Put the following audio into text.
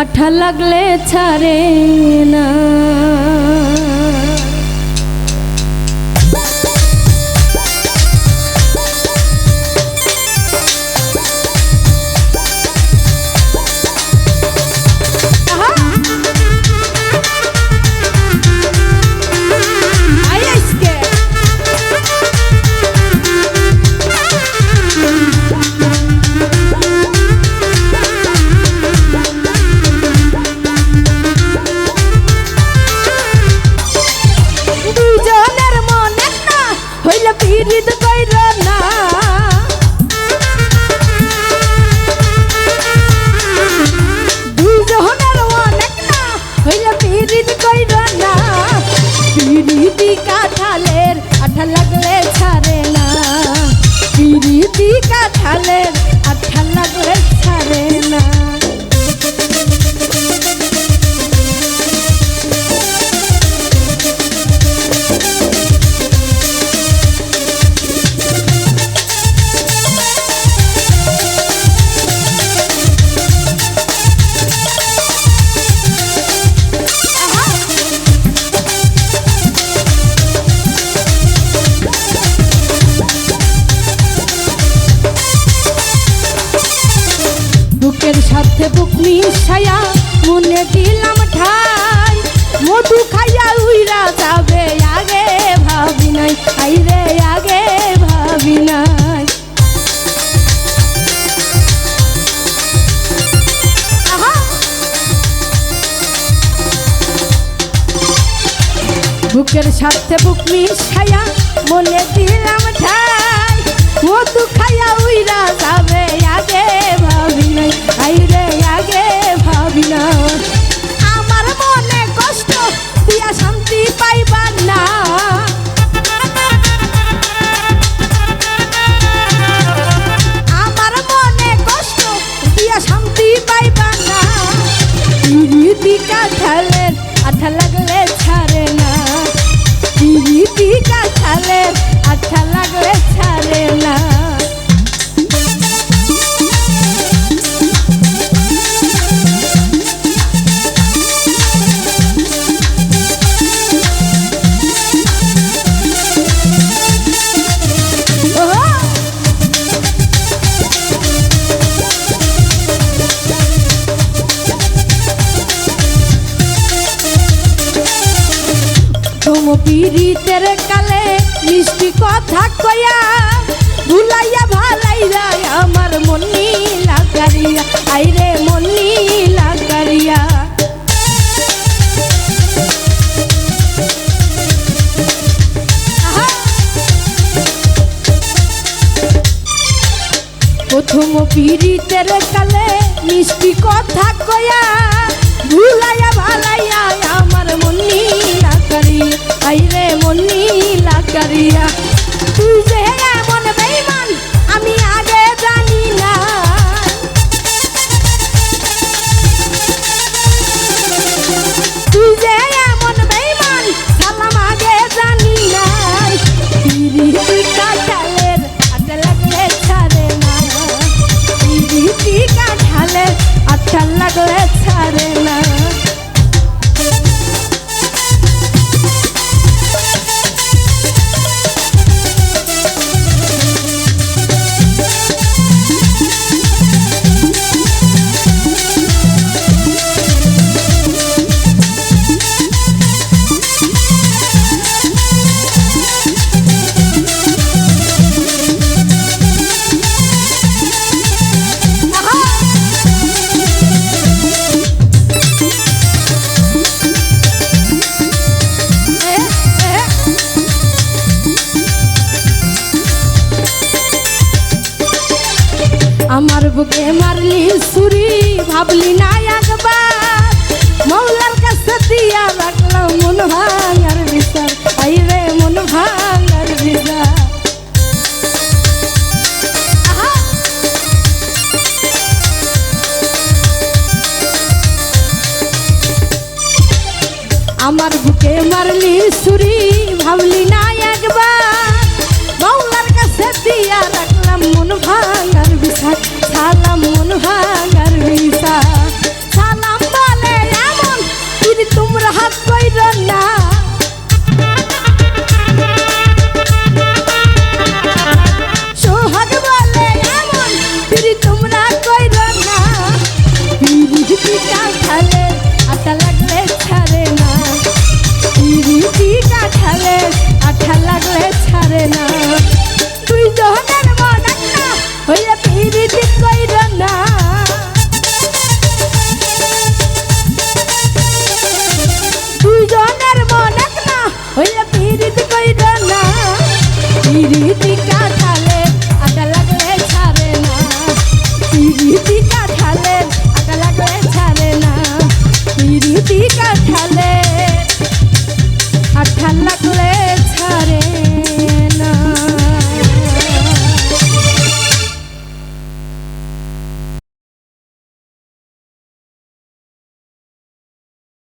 আঠা লাগলে ছাড়ে না। পিরিতি ঠান্ডা আঠা মিশায়া মনে দিলাম ঠাই। মধু খাইয়া উইরা যাবে, আগে ভাবি নাই। আইরে আগে ভাবি নাই। বুকের সাথে বুক মিশায়া মনে দিলাম ঠাই। মধু খাইয়া উইরা যাবে কাঁঠালের আচ্ছা লাগলে ছাড়ে না। পীড়িতের কালে মিষ্টি কথা কয়া, ভুলাইয়া ভালাইয়া আমার মন নীলা কারিয়া আইরে মন আহা! প্রথম পীড়িতের কালে মিষ্টি কথা কয়া, ভুলাইয়া ভালাইয়া আমার মনি লাকারি আইরে মনি লাকারিয়া। আমার বুকে মারলি ছুরি, ভাবলি না একবার। মৌলার কাছে দিয়া রাখলাম মন ভাঙার বিচার। আইরে মন ভাঙার বিচার। আমার বুকে মারলি ছুরি, ভাবলি না একবার। মৌলার কাছে দিয়া রাখলাম মন সালাম মন ভাঙার ভিসা। সালাম বলে এমন তোমরা হাত কইর না। ছাড়ে।